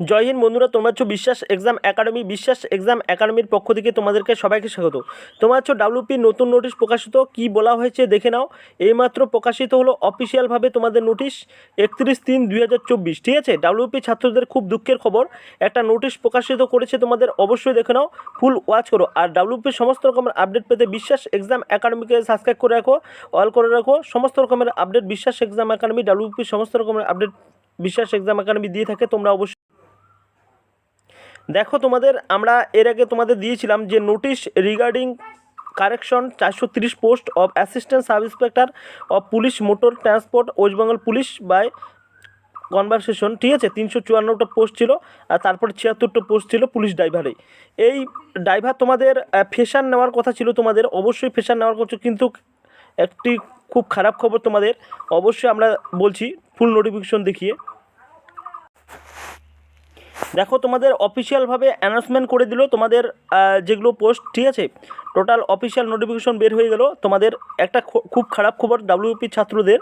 জয় হিন্দ বন্ধুরা, তোমরা হচ্ছে বিশ্বাস এক্সাম একাডেমি, বিশ্বাস এক্সাম একাডেমির পক্ষ থেকে তোমাদেরকে সবাইকে স্বাগত। তোমার হচ্ছে ডাব্লিউপি নতুন নোটিশ প্রকাশিত, কি বলা হয়েছে দেখে নাও। এইমাত্র প্রকাশিত হলো অফিসিয়ালভাবে তোমাদের নোটিশ, একত্রিশ তিন দুই ঠিক আছে? ডাব্লিউপি ছাত্রদের খুব দুঃখের খবর, একটা নোটিশ প্রকাশিত করেছে তোমাদের অবশ্যই দেখে নাও, ফুল ওয়াচ করো। আর ডাব্লিউপির সমস্ত রকমের আপডেট পেতে বিশ্বাস এক্সাম একাডেমিকে সাবস্ক্রাইব করে রাখো, অল করে রাখো, সমস্ত রকমের আপডেট বিশ্বাস এক্সাম একাডেমি ডাব্লিউপির সমস্ত রকমের আপডেট বিশ্বাস এক্সাম একাডেমি দিয়ে থাকে, তোমরা অবশ্যই দেখো তোমাদের, আমরা এর আগে তোমাদের দিয়েছিলাম যে নোটিশ রিগার্ডিং কারেকশন চারশো তিরিশ post of assistant sub inspector of police motor transport West Bengal police by conversation ঠিক আছে? তিনশো চুয়ান্নটা পোস্ট ছিল, আর তারপরে ছিয়াত্তরটা পোস্ট ছিল পুলিশ ড্রাইভারে এই। ড্রাইভার তোমাদের ফেশান নেওয়ার কথা ছিল তোমাদের, অবশ্যই ফেশার নেওয়ার কথা কিন্তু একটি খুব খারাপ খবর তোমাদের, অবশ্যই আমরা বলছি ফুল নোটিফিকেশন দেখিয়ে। দেখো তোমাদের অফিসিয়ালভাবে অ্যানাউন্সমেন্ট করে দিল, তোমাদের যেগুলো পোস্ট ঠিক আছে? টোটাল অফিসিয়াল নোটিফিকেশন বের হয়ে গেল। তোমাদের একটা খুব খারাপ খবর ডাব্লিউপি ছাত্রদের,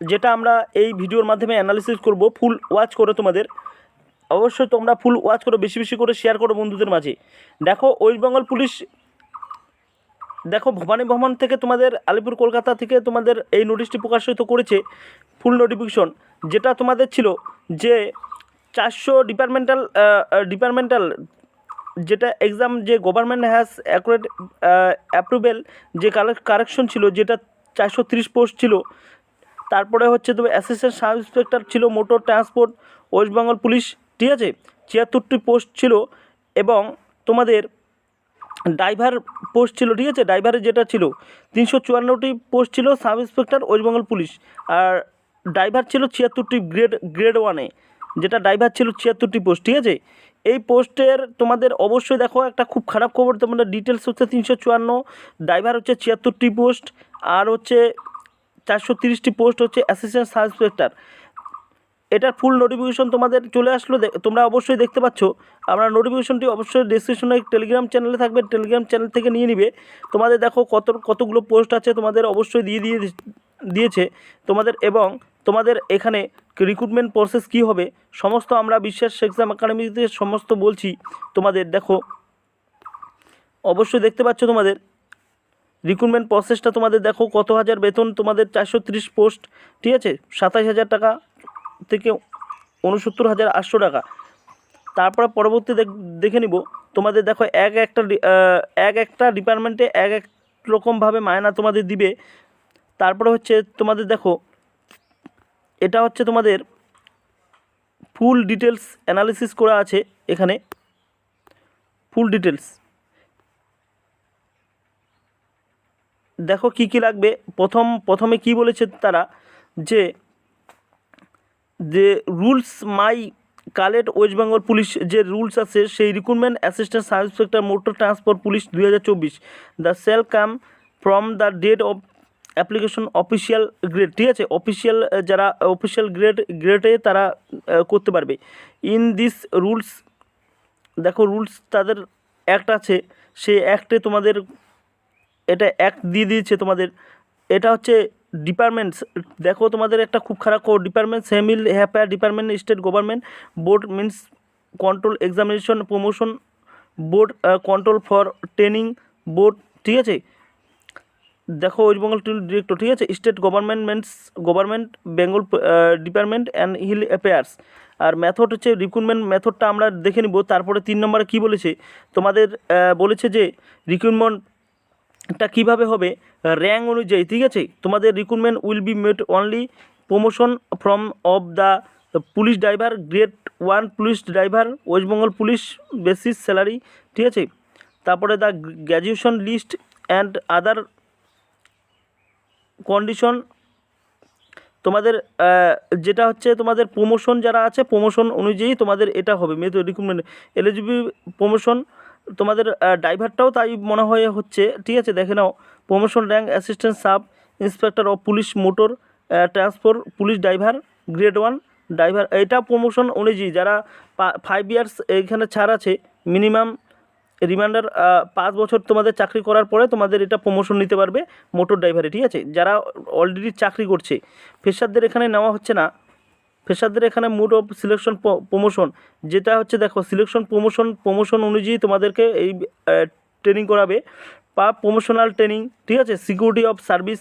যেটা আমরা এই ভিডিওর মাধ্যমে অ্যানালিসিস করব ফুল ওয়াচ করে তোমাদের। অবশ্যই তোমরা ফুল ওয়াচ করো, বেশি বেশি করে শেয়ার করো বন্ধুদের মাঝে। দেখো ওয়েস্ট বেঙ্গল পুলিশ দেখো, ভবানী ভবন থেকে তোমাদের, আলিপুর কলকাতা থেকে তোমাদের এই নোটিশটি প্রকাশিত করেছে ফুল নোটিফিকেশন যেটা তোমাদের ছিল যে চারশো ডিপার্টমেন্টাল ডিপার্টমেন্টাল যেটা এক্সাম যে গভর্নমেন্ট হ্যাজ অ্যাকুরেট অ্যাপ্রুভেল যে কারেকশন ছিল, যেটা চারশো তিরিশ পোস্ট ছিল, তারপরে হচ্ছে তোমার অ্যাসিস্ট্যান্ট সাব ইন্সপেক্টর ছিল motor transport West Bengal police ঠিক আছে? ছিয়াত্তরটি পোস্ট ছিল এবং তোমাদের ড্রাইভার পোস্ট ছিল, ঠিক আছে? ড্রাইভারের যেটা ছিল, তিনশো চুয়ান্নটি পোস্ট ছিল sub inspector West Bengal police আর ড্রাইভার ছিল ছিয়াত্তরটি গ্রেড গ্রেড ওয়ানে যেটা ড্রাইভার ছিল ছিয়াত্তরটি পোস্ট ঠিক আছে? এই পোস্টের তোমাদের অবশ্যই দেখো একটা খুব খারাপ খবর তোমাদের ডিটেলস হচ্ছে তিনশো চুয়ান্ন ড্রাইভার হচ্ছে ছিয়াত্তরটি পোস্ট আর হচ্ছে চারশো তিরিশটি পোস্ট হচ্ছে অ্যাসিস্ট্যান্ট সাব ইন্সপেক্টর এটার ফুল নোটিফিকেশন তোমাদের চলে আসলো তোমরা অবশ্যই দেখতে পাচ্ছ। আমরা নোটিফিকেশনটি অবশ্যই ডিসক্রিপশনে টেলিগ্রাম চ্যানেলে থাকবে টেলিগ্রাম চ্যানেল থেকে নিয়ে নিবে। তোমাদের দেখো কত কতগুলো পোস্ট আছে তোমাদের অবশ্যই দিয়ে দিয়ে দিয়েছে। তোমাদের এবং তোমাদের এখানে রিক্রুটমেন্ট প্রসেস কী হবে? সমস্ত আমরা বিশ্বাস এক্সাম একাডেমিতে সমস্ত বলছি। তোমাদের দেখো, অবশ্যই দেখতে পাচ্ছ তোমাদের। রিক্রুটমেন্ট প্রসেসটা তোমাদের দেখো, কত হাজার বেতন, তোমাদের চারশো পোস্ট ঠিক আছে? সাতাশ হাজার টাকা থেকে উনসত্তর হাজার আটশো টাকা। তারপরে পরবর্তী দেখে নিব। তোমাদের দেখো, এক একটা এক একটা ডিপার্টমেন্টে এক এক রকমভাবে মায়না তোমাদের দিবে। তারপরে হচ্ছে তোমাদের দেখো এটা হচ্ছে তোমাদের ফুল ডিটেলস অ্যানালিসিস করা আছে এখানে। ফুল ডিটেলস দেখো কি কি লাগবে। প্রথম, প্রথমে কি বলেছে তারা যে যে rules my collect West Bengal police যে রুলস আছে সেই recruitment assistant sub inspector motor transport police দুই হাজার চব্বিশ। The sale come from the date of application official grade, ঠিক আছে? অফিসিয়াল যারা অফিসিয়াল গ্রেড, গ্রেডে তারা করতে পারবে। ইন দিস রুলস, দেখো রুলস তাদের অ্যাক্ট আছে। সেই অ্যাক্টে তোমাদের, এটা অ্যাক্ট দিয়ে দিয়েছে তোমাদের। এটা হচ্ছে ডিপার্টমেন্টস। দেখো তোমাদের একটা খুব খারাপ খবর, ডিপার্টমেন্ট সেমিল হ্যাপার department, state government board means control examination, promotion board control for training board, ঠিক আছে? দেখো, ওয়েস্ট বেঙ্গল ডিরেক্টর, ঠিক আছে? State government means government, Bengal department and hill affairs. R method হচ্ছে রিক্রুটমেন্ট মেথডটা আমরা দেখে নিব। তারপরে তিন নম্বরে কী বলেছে? তোমাদের বলেছে যে রিক্রুটমেন্ট টা কীভাবে হবে? র্যাঙ্ক অনুযায়ী, ঠিক আছে? তোমাদের recruitment will be made only promotion from of the police driver grade one police driver West Bengal police basis salary ঠিক আছে? তারপরে the graduation list and other condition তোমাদের যেটা হচ্ছে তোমাদের প্রমোশন যারা আছে প্রমোশন অনুযায়ী তোমাদের এটা হবে। মেথড রিক্রুটমেন্ট এলিজিবল প্রমোশন তোমাদের ড্রাইভারটাও তাই মনে হয় হচ্ছে। ঠিক আছে, দেখে নাও। Promotion rank assistant sub inspector of police motor transport police driver grade one driver এটা প্রমোশন অনুযায়ী যারা ফাইভ ইয়ার্স এখানে ছাড় আছে মিনিমাম রিমাইন্ডার পাঁচ বছর তোমাদের চাকরি করার পরে তোমাদের এটা প্রমোশন নিতে পারবে মোটর ড্রাইভারে ঠিক আছে? যারা অলরেডি চাকরি করছে ফেসারদের এখানে নেওয়া হচ্ছে না। ফ্রেশারদের এখানে মুড অফ সিলেকশন প্রমোশন যেটা হচ্ছে দেখো সিলেকশন প্রমোশন প্রমোশন অনুযায়ী তোমাদেরকে এই ট্রেনিং করাবে বা প্রমোশনাল ট্রেনিং ঠিক আছে? Security of service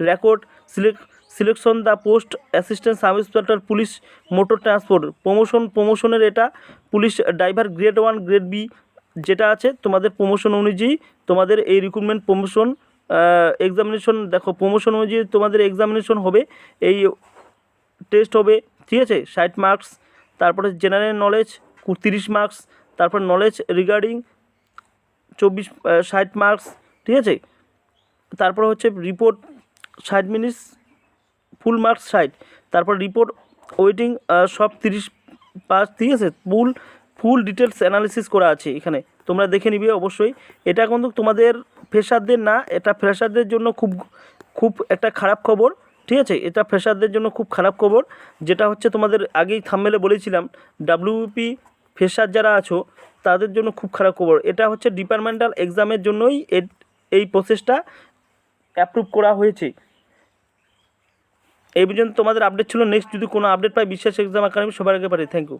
record select selection the post assistant sub inspector police motor transport promotion প্রমোশনের এটা police driver grade one grade B যেটা আছে, তোমাদের প্রমোশন অনুযায়ী তোমাদের এই রিক্রুটমেন্ট প্রমোশন এক্সামিনেশন দেখো প্রমোশন অনুযায়ী তোমাদের এক্সামিনেশন হবে, এই টেস্ট হবে, ঠিক আছে? ষাট মার্কস তারপরে জেনারেল নলেজ তিরিশ মার্কস তারপর নলেজ রিগার্ডিং চব্বিশ ষাট মার্কস ঠিক আছে? তারপর হচ্ছে রিপোর্ট ষাট মিনিটস ফুল মার্কস ষাট, তারপর রিপোর্ট ওয়েটিং সব তিরিশ পাস ঠিক আছে? ফুল ফুল ডিটেলস অ্যানালিসিস করা আছে এখানে। তোমরা দেখে নিবে অবশ্যই। এটা কিন্তু তোমাদের ফ্রেশারদের না, এটা ফ্রেশারদের জন্য খুব খুব একটা খারাপ খবর, ঠিক আছে? এটা ফ্রেশারদের জন্য খুব খারাপ খবর, যেটা হচ্ছে তোমাদের আগেই থামমেলে বলেছিলাম ডাব্লিউপি ফ্রেশার যারা আছো, তাদের জন্য খুব খারাপ খবর। এটা হচ্ছে ডিপার্টমেন্টাল এক্সামের জন্যই এই প্রসেসটা অ্যাপ্রুভ করা হয়েছে। এই পর্যন্ত তোমাদের আপডেট ছিল। নেক্সট যদি কোনো আপডেট পাই, বিশ্বাস এক্সাম একাডেমি সবার আগে পারি। Thank you